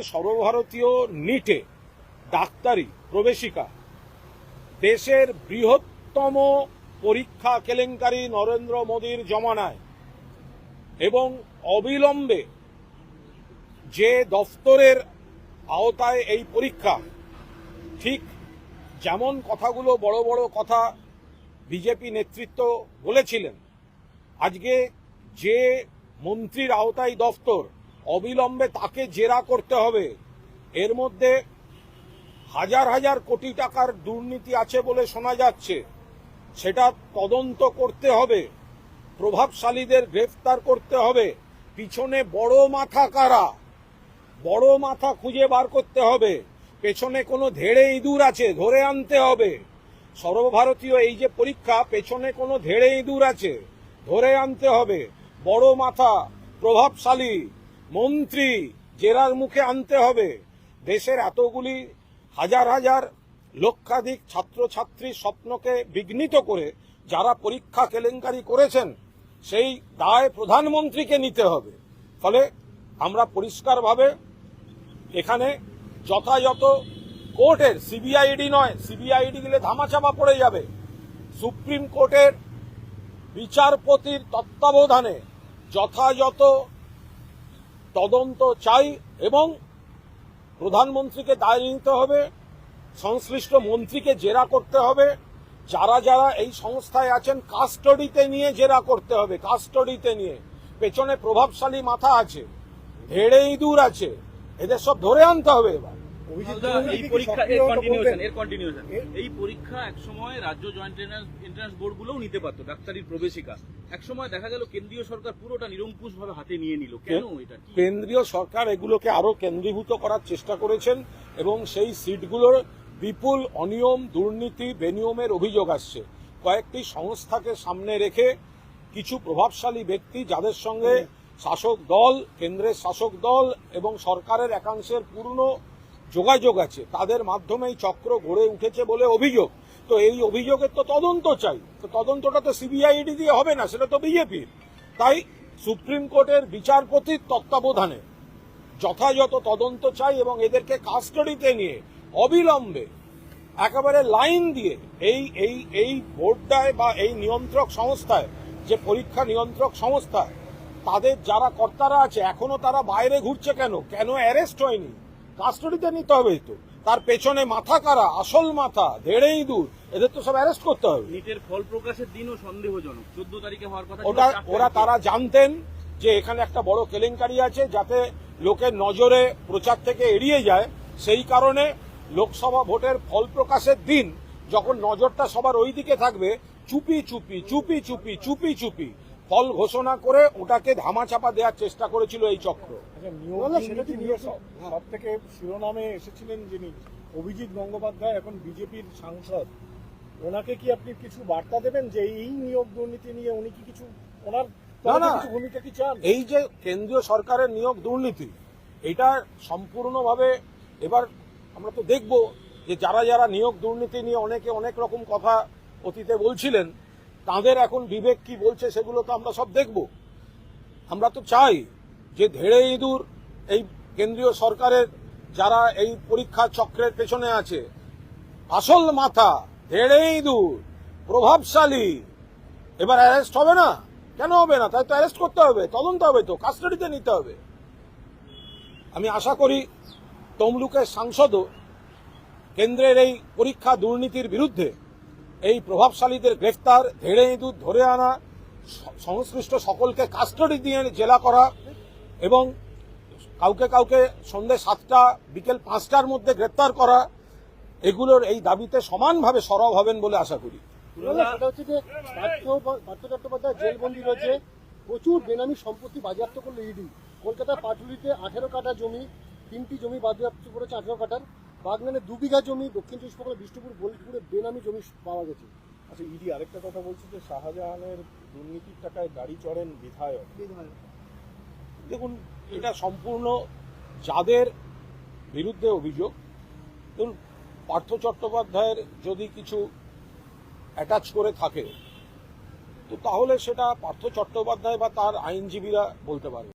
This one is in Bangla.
সর্বভারতীয় নিটে ডাক্তারি প্রবেশিকা। দেশের বৃহত্তম পরীক্ষা কেলেঙ্কারি নরেন্দ্র মোদীর জমানায় এবং অবিলম্বে যে দফতরের আওতায় এই পরীক্ষা, ঠিক যেমন কথাগুলো বড় বড় কথা বিজেপি নেতৃত্ব বলেছিলেন, আজকে যে মন্ত্রীর আওতায় দফতর অবিলম্বে তাকে জেরা করতে হবে। এর মধ্যে হাজার হাজার কোটি টাকার দুর্নীতি আছে বলে শোনা যাচ্ছে। সেটা তদন্ত করতে হবে। প্রভাবশালীদের গ্রেফতার করতে হবে। পিছনে বড় মাথা কারা? বড় মাথা খুঁজে বার করতে হবে। পেছনে কোনো ধেড়ে ইঁদুর আছে, ধরে আনতে হবে। সর্বভারতীয় এই যে পরীক্ষা, পেছনে কোনো ধেড়ে ইঁদুর আছে, ধরে আনতে হবে। বড় মাথা, প্রভাবশালী। মন্ত্রী জেরার মুখে আনতে হবে। দেশের এতগুলি হাজার হাজার লক্ষাধিক ছাত্রছাত্রীর স্বপ্নকে বিঘ্নিত করে যারা পরীক্ষা কেলেঙ্কারি করেছেন, সেই দায় প্রধানমন্ত্রীকে নিতে হবে। ফলে আমরা পরিষ্কারভাবে এখানে যথাযথ কোর্টের, সিবিআইডি নয়, সিবিআইডি গেলে ধামাচাপা পড়ে যাবে। সুপ্রিম কোর্টের বিচারপতির তত্ত্বাবধানে যথাযথ তদন্ত চাই এবং প্রধানমন্ত্রীকে দায় নিতে হবে সংশ্লিষ্ট মন্ত্রীকে জেরা করতে হবে যারা যারা এই সংস্থায় আছেন কাস্টডিতে নিয়ে জেরা করতে হবে কাস্টডিতে নিয়ে। পেছনে প্রভাবশালী মাথা আছে ধেড়ে ইঁদুর আছে এদের সব ধরে আনতে হবে এবার। এই পরীক্ষা এর কন্টিনিউশন এর কন্টিনিউশন এই পরীক্ষা একসময় রাজ্য জয়েন্ট এন্ট্রান্স বোর্ড গুলোও নিতে পারতো ডাক্তারির প্রবেশিকা। একসময় দেখা গেল কেন্দ্রীয় সরকার পুরোটা নিরঙ্কুশ ভাবে হাতে নিয়ে নিল। কেন এটা কেন্দ্রীয় সরকার এগুলোকে আরও কেন্দ্রীভূত করার চেষ্টা করেছেন এবং সেই সিটগুলোর বিপুল অনিয়ম দুর্নীতি বেনিয়মের অভিযোগ আসছে। কয়েকটি সংস্থাকে সামনে রেখে কিছু প্রভাবশালী ব্যক্তি যাদের সঙ্গে শাসক দল কেন্দ্রের শাসক দল এবং সরকারের একাংশের পূর্ণ যোগাযোগ আছে তাদের মাধ্যমেই চক্র গড়ে উঠেছে বলে অভিযোগ। তো এই অভিযোগের তো তদন্ত চাই। তো তদন্তটা তো সিবিআইডি দিয়ে হবে না, সেটা তো বিজেপির। তাই সুপ্রিম কোর্টের বিচারপতির তত্ত্বাবধানে যথাযথ তদন্ত চাই এবং এদেরকে কাস্টডিতে নিয়ে অবিলম্বে একেবারে লাইন দিয়ে এই এই এই বোর্ডটায় বা এই নিয়ন্ত্রক সংস্থায়, যে পরীক্ষা নিয়ন্ত্রক সংস্থা, তাদের যারা কর্তারা আছে, এখনও তারা বাইরে ঘুরছে কেন? কেন অ্যারেস্ট হয়নি? কাস্টডিতে নিতে হবে তো। তার পেছনে মাথা কারা? আসল মাথা ধেড়ে ইঁদুর এদের তো সব অ্যারেস্ট করতে হবে। নিটের ফল প্রকাশের দিনও সন্দেহজনক। চোদ্দ তারিখে হওয়ার কথা ওটা ওরা তারা জানতেন যে এখানে একটা বড় কেলেঙ্কারি আছে যাতে লোকের নজরে প্রচার থেকে এড়িয়ে যায়। সেই কারণে লোকসভা ভোটের ফল প্রকাশের দিন যখন নজরটা সবার ওই দিকে থাকবে চুপি চুপি চুপি চুপি চুপি চুপি ফল ঘোষণা করে ওটাকে ধামাচাপা দেওয়ার চেষ্টা করেছিল এই চক্র। আচ্ছা সব থেকে শিরোনামে এসেছিলেন যিনি অভিজিৎ গঙ্গোপাধ্যায় এখন বিজেপির সাংসদ। ওনাকে কি আপনি কিছু বার্তা দেবেন যে এই নিয়োগ দুর্নীতি নিয়ে উনি কি কিছু ওনার ভূমিকা কি চান? এই যে কেন্দ্রীয় সরকারের নিয়োগ দুর্নীতি এটা সম্পূর্ণভাবে এবার আমরা তো দেখব যে যারা যারা নিয়োগ দুর্নীতি নিয়ে অনেকে অনেক রকম কথা অতীতে বলছিলেন তাদের এখন বিবেক কি বলছে সেগুলো তো আমরা সব দেখব। আমরা তো চাই যে ধেড়ে ইঁদুর এই কেন্দ্রীয় সরকারের যারা এই পরীক্ষা চক্রের পেছনে আছে, আসল মাথা ধেড়ে ইঁদুর, প্রভাবশালী, এবার অ্যারেস্ট হবে না? কেন হবে না? তাই তো অ্যারেস্ট করতে হবে, তদন্ত হবে তো কাস্টাডিতে নিতে হবে। আমি আশা করি তমলুকের সাংসদও কেন্দ্রের এই পরীক্ষা দুর্নীতির বিরুদ্ধে এই প্রভাবশালীদের গ্রেফতার, ধেড়ে ইঁদুর ধরে আনা, সংশ্লিষ্ট সকলকে কাস্টডি দিয়ে জেলা করা এবং কাউকে কাউকে সন্ধে সাতটা, বিকেল পাঁচটার মধ্যে গ্রেপ্তার করা, এগুলোর এই দাবিতে সমানভাবে সরব হবেন বলে আশা করি। সেটা হচ্ছে যে প্রচুর বেনামি সম্পত্তি বাজেয়াপ্ত করল ইডি। কলকাতার পাটুলিতে আঠেরো কাঠা জমি, তিনটি জমি বাজেয়াপ্ত করেছে আঠেরো কাঠার। বাগনানে দু বিঘা জমি দক্ষিণ চব্বিশ পরগনা বিষ্ণুপুর বোলপুরে বেনামি জমি পাওয়া গেছে। আচ্ছা ইডি আরেকটা কথা বলছে যে শাহজাহানের দুর্নীতির টাকায় গাড়ি চড়েন বিধায়ক। দেখুন এটা সম্পূর্ণ যাদের বিরুদ্ধে অভিযোগ। ধরুন পার্থ চট্টোপাধ্যায়ের যদি কিছু অ্যাটাচ করে থাকে তো তাহলে সেটা পার্থ চট্টোপাধ্যায় বা তার আইনজীবীরা বলতে পারে।